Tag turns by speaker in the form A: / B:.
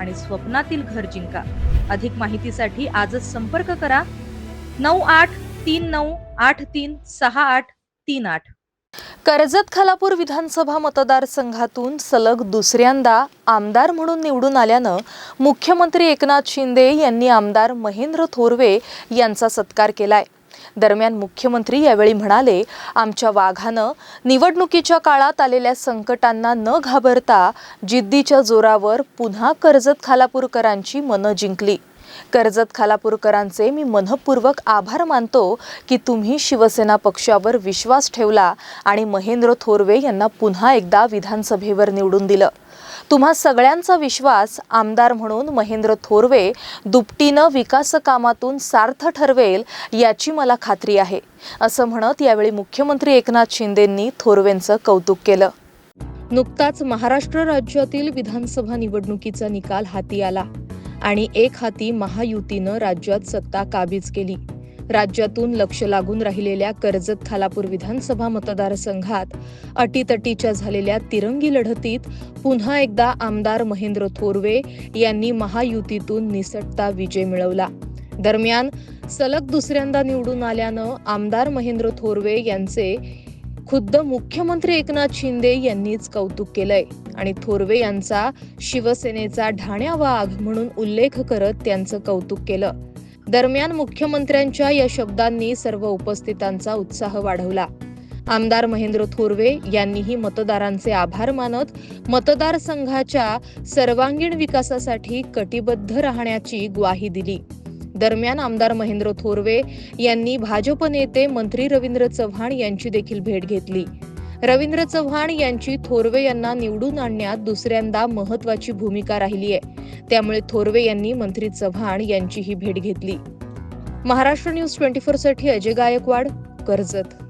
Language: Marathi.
A: आणि स्वप्नातील घर जिंका. अधिक माहितीसाठी आजच संपर्क करा. नऊ आठ तीन नऊ आठ तीन सहा आठ तीन आठ.
B: कर्जत खालापूर विधानसभा मतदारसंघातून सलग दुसऱ्यांदा आमदार म्हणून निवडून आल्यानं मुख्यमंत्री एकनाथ शिंदे यांनी आमदार महेंद्र थोरवे यांचा सत्कार केलाय. दरम्यान मुख्यमंत्री यावेळी म्हणाले आमच्या वाघानं निवडणुकीच्या काळात आलेल्या संकटांना न घाबरता जिद्दीच्या जोरावर पुन्हा कर्जत खालापूरकरांची मनं जिंकली. कर्जत खालापूरकरांचे मी मनपूर्वक आभार मानतो की तुम्ही शिवसेना पक्षावर विश्वास ठेवला आणि महेंद्र थोरवे यांना पुन्हा एकदा विधानसभेवर निवडून दिलं. तुम्हा सगळ्यांचा विश्वास आमदार म्हणून महेंद्र थोरवे दुपटीनं विकासकामातून सार्थ ठरवेल याची मला खात्री आहे असं म्हणत यावेळी मुख्यमंत्री एकनाथ शिंदेंनी थोरवेंचं कौतुक केलं. नुकताच महाराष्ट्र राज्यातील विधानसभा निवडणुकीचा निकाल हाती आला. आणि एक हाती महायुतीनं राज्यात सत्ता काबीज केली. राज्यातून लक्ष लागून राहिलेल्या कर्जत खालापूर विधानसभा मतदारसंघात अटीतटीच्या झालेल्या तिरंगी लढतीत पुन्हा एकदा आमदार महेंद्र थोरवे यांनी महायुतीतून निसटता विजय मिळवला. दरम्यान सलग दुसऱ्यांदा निवडून आल्यानं आमदार महेंद्र थोरवे यांचे खुद्द मुख्यमंत्री एकनाथ शिंदे यांनीच कौतुक केलंय. आणि थोरवे यांचा शिवसेनेचा ढाण्या वाघ म्हणून उल्लेख करत त्यांचं कौतुक केलं. दरम्यान मुख्यमंत्र्यांच्या या शब्दांनी सर्व उपस्थितांचा उत्साह वाढवला. आमदार महेंद्र थोरवे यांनीही मतदारांचे आभार मानत मतदारसंघाच्या सर्वांगीण विकासासाठी कटिबद्ध राहण्याची ग्वाही दिली. दरम्यान आमदार महेंद्र थोरवे यांनी भाजप नेते मंत्री रवींद्र चव्हाण यांची देखील भेट घेतली. रवींद्र चव्हाण यांची थोरवे यांना निवडून आणण्यात दुसऱ्यांदा महत्वाची भूमिका राहिली आहे. त्यामुळे थोरवे यांनी मंत्री चव्हाण यांचीही भेट घेतली. महाराष्ट्र न्यूज ट्वेंटी फोरसाठी अजय गायकवाड कर्जत.